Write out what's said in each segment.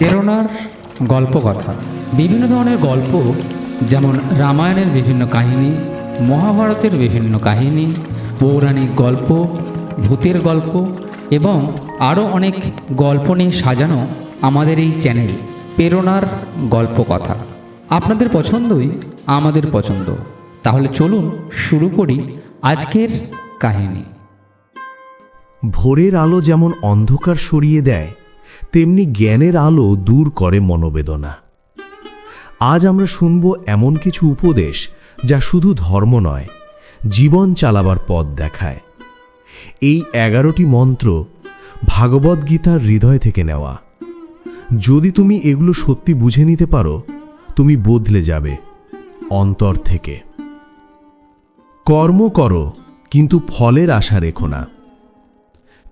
প্রেরণার গল্প কথা। বিভিন্ন ধরনের গল্প, যেমন রামায়ণের বিভিন্ন কাহিনী, মহাভারতের বিভিন্ন কাহিনী, পৌরাণিক গল্প, ভূতের গল্প এবং আরও অনেক গল্প নিয়ে সাজানো আমাদের এই চ্যানেল প্রেরণার গল্প কথা। আপনাদের পছন্দই আমাদের পছন্দ। তাহলে চলুন শুরু করি আজকের কাহিনী। ভোরের আলো যেমন অন্ধকার সরিয়ে দেয় তেমনি জ্ঞানের আলো দূর করে মনোবেদনা। আজ আমরা শুনব এমন কিছু উপদেশ যা শুধু ধর্ম নয়, জীবন চালাবার পথ দেখায়। এই এগারোটি মন্ত্র ভাগবদ্গীতার হৃদয় থেকে নেওয়া। যদি তুমি এগুলো সত্যি বুঝে নিতে পারো, তুমি বদলে যাবে অন্তর থেকে। কর্ম করো, কিন্তু ফলের আশা রেখো না।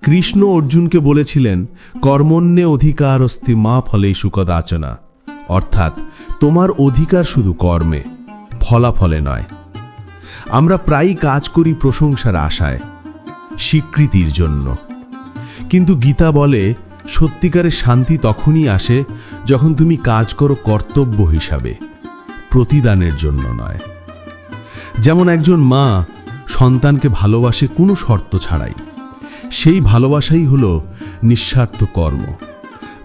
কৃষ্ণ অর্জুনকে বলেছিলেন, কর্মণ্যে অধিকার অস্তি মা ফলেই সুকদাচনা অর্থাৎ, তোমার অধিকার শুধু কর্মে, ফলাফলে নয়। আমরা প্রায়ই কাজ করি প্রশংসার আশায়, স্বীকৃতির জন্য। কিন্তু গীতা বলে, সত্যিকারের শান্তি তখনই আসে যখন তুমি কাজ করো কর্তব্য হিসাবে, প্রতিদানের জন্য নয়। যেমন একজন মা সন্তানকে ভালোবাসে কোনো শর্ত ছাড়াই। সেই ভালোবাসাই হল নিঃস্বার্থ কর্ম,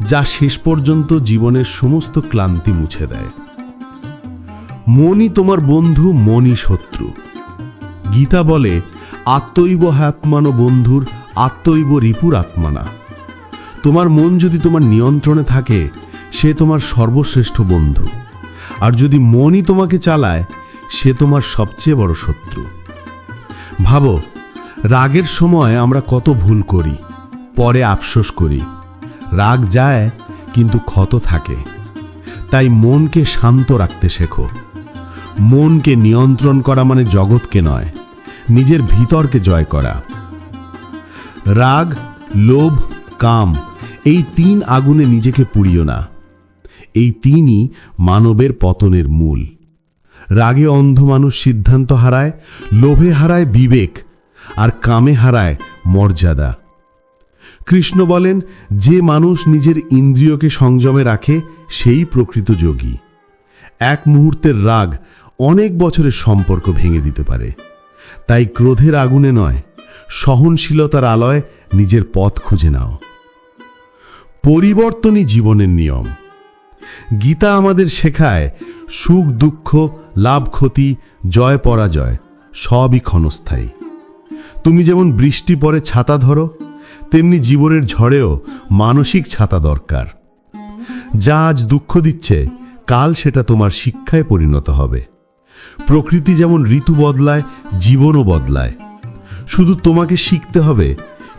যা শেষ পর্যন্ত জীবনের সমস্ত ক্লান্তি মুছে দেয়। মনই তোমার বন্ধু, মনই শত্রু। গীতা বলে, আত্মৈব হাত্মান বন্ধুর আত্মৈব রিপুর আত্মানা। তোমার মন যদি তোমার নিয়ন্ত্রণে থাকে, সে তোমার সর্বশ্রেষ্ঠ বন্ধু। আর যদি মনই তোমাকে চালায়, সে তোমার সবচেয়ে বড় শত্রু। ভাবো রাগের সময় আমরা কত ভুল করি, পরে আফসোস করি। রাগ যায়, কিন্তু ক্ষত থাকে। তাই মনকে শান্ত রাখতে শেখো। মনকে নিয়ন্ত্রণ করা মানে জগৎকে নয়, নিজের ভিতরকে জয় করা। রাগ, লোভ, কাম, এই তিন আগুনে নিজেকে পুড়িও না। এই তিনই মানবের পতনের মূল। রাগে অন্ধ মানুষ সিদ্ধান্ত হারায়, লোভে হারায় বিবেক আর কামে হারায় মর্যাদা। কৃষ্ণ বলেন, যে মানুষ নিজের ইন্দ্রিয়কে সংযমে রাখে, সেই প্রকৃত যোগী। এক মুহূর্তের রাগ অনেক বছরের সম্পর্ক ভেঙে দিতে পারে। তাই ক্রোধের আগুনে নয়, সহনশীলতার আলয় নিজের পথ খুঁজে নাও। পরিবর্তনই জীবনের নিয়ম। গীতা আমাদের শেখায়, সুখ দুঃখ, লাভ ক্ষতি, জয় পরাজয়, সবই ক্ষণস্থায়ী। তুমি যেমন বৃষ্টি পরে ছাতা ধরো, তেমনি জীবনের ঝড়েও মানসিক ছাতা দরকার। যা আজ দুঃখ দিচ্ছে, কাল সেটা তোমার শিক্ষায় পরিণত হবে। প্রকৃতি যেমন ঋতু বদলায়, জীবনও বদলায়। শুধু তোমাকে শিখতে হবে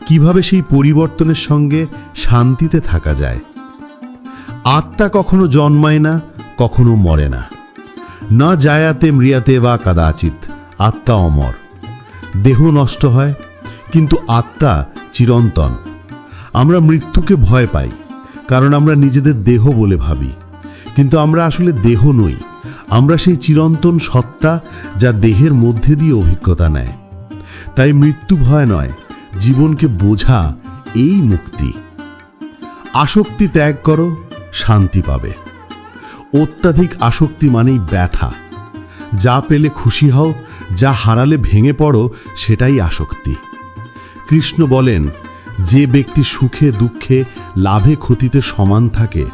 কীভাবে সেই পরিবর্তনের সঙ্গে শান্তিতে থাকা যায়। আত্মা কখনো জন্মায় না, কখনো মরে না। না জায়াতে, মৃয়াতে বা কাদাচিত আত্মা অমর। দেহ নষ্ট হয়, কিন্তু আত্মা চিরন্তন। আমরা মৃত্যুকে ভয় পাই, কারণ আমরা নিজেদের দেহ বলে ভাবি। কিন্তু আমরা আসলে দেহ নই, আমরা সেই চিরন্তন সত্তা যা দেহের মধ্যে দিয়ে অভিজ্ঞতা নেয়। তাই মৃত্যু ভয় নয়, জীবনকে বোঝা এই মুক্তি। আসক্তি ত্যাগ করো, শান্তি পাবে। অত্যাধিক আসক্তি মানেই ব্যথা। যা পেলে খুশি হও যা হারালে ভেঙে পড়ো, সেটাই আসক্তি। কৃষ্ণ বলেন, যে ব্যক্তি সুখে, দুঃখে, লাভে ক্ষতিতে সমান থাকে,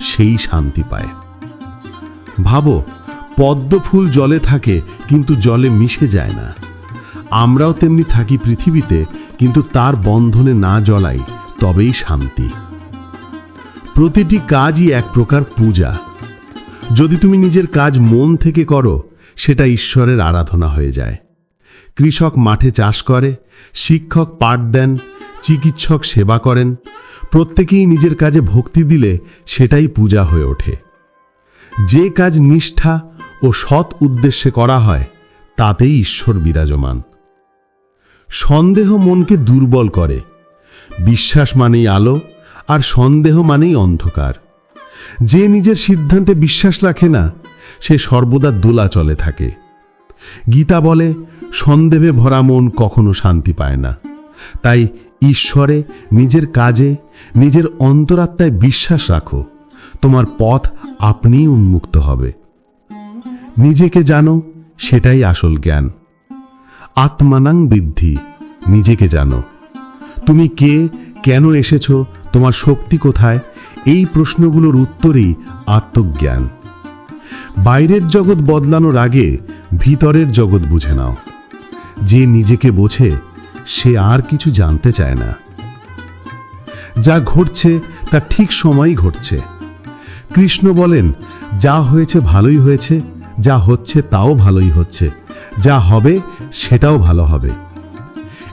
সেই শান্তি পায়। ভাবো, পদ্ম ফুল জলে থাকে, কিন্তু জলে মিশে যায় না। আমরাও তেমনি থাকি পৃথিবীতে, কিন্তু তার বন্ধনে না জলাই তবেই শান্তি। প্রতিটি কাজই এক প্রকার পূজা। যদি তুমি নিজের কাজ মন থেকে করো সেটা ঈশ্বরের আরাধনা হয়ে যায়। কৃষক মাঠে চাষ করে, শিক্ষক পাঠ দেন, চিকিৎসক সেবা করেন, প্রত্যেকেই নিজের কাজে ভক্তি দিলে সেটাই পূজা হয়ে ওঠে। যে কাজ নিষ্ঠা ও সৎ উদ্দেশ্যে করা হয়, তাতেই ঈশ্বর বিরাজমান। সন্দেহ মনকে দুর্বল করে। বিশ্বাস মানেই আলো, আর সন্দেহ মানেই অন্ধকার। যে নিজের সিদ্ধান্তে বিশ্বাস রাখে না সে সর্বদা দোলা চলে থাকে। গীতা বলে, সন্দেহে ভরা মন কখনো শান্তি পায় না। তাই ঈশ্বরে নিজের কাজে, নিজের অন্তরাত্মায় বিশ্বাস রাখো। তোমার পথ আপনিই উন্মুক্ত হবে। নিজেকে জানো, সেটাই আসল জ্ঞান। আত্মানাং বৃদ্ধি, নিজেকে জানো। তুমি কে, কেন এসেছ, তোমার শক্তি কোথায়, এই প্রশ্নগুলোর উত্তরই আত্মজ্ঞান। বাইরের জগৎ বদলানোর আগে ভিতরের জগৎ বুঝে নাও। যে নিজেকে বোঝে, সে আর কিছু জানতে চায় না। যা ঘটছে, তা ঠিক সময়ই ঘটছে। কৃষ্ণ বলেন, যা হয়েছে ভালোই হয়েছে, যা হচ্ছে তাও ভালোই হচ্ছে, যা হবে সেটাও ভালো হবে।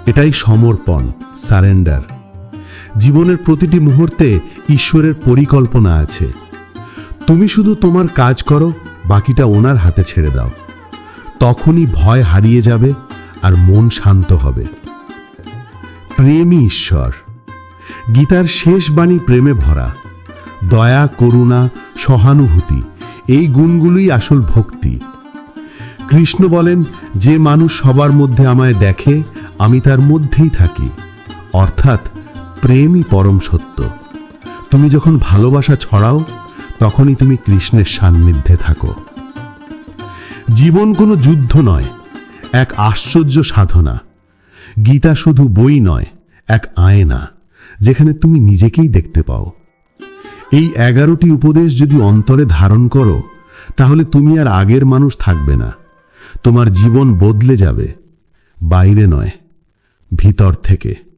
এটাই সমর্পণ, সারেন্ডার। জীবনের প্রতিটি মুহূর্তে ঈশ্বরের পরিকল্পনা আছে। তুমি শুধু তোমার কাজ করো বাকিটা ওনার হাতে ছেড়ে দাও। তখনই ভয় হারিয়ে যাবে আর মন শান্ত হবে। প্রেমই ঈশ্বর। গীতার শেষ বাণী প্রেমে ভরা। দয়া, করুণা, সহানুভূতি, এই গুণগুলোই আসল ভক্তি। কৃষ্ণ বলেন, যে মানুষ সবার মধ্যে আমায় দেখে, আমি তার মধ্যেই থাকি। অর্থাৎ, প্রেমই পরম সত্য। তুমি যখন ভালোবাসা ছড়াও তখনই তুমি কৃষ্ণের সান্নিধ্যে থাকো। জীবন কোনো যুদ্ধ নয়, এক আশ্চর্য সাধনা। গীতা শুধু বই নয়, এক আয়না, যেখানে তুমি নিজেকেই দেখতে পাও। এই এগারোটি উপদেশ যদি অন্তরে ধারণ করো, তাহলে তুমি আর আগের মানুষ থাকবে না। তোমার জীবন বদলে যাবে, বাইরে নয়, ভিতর থেকে।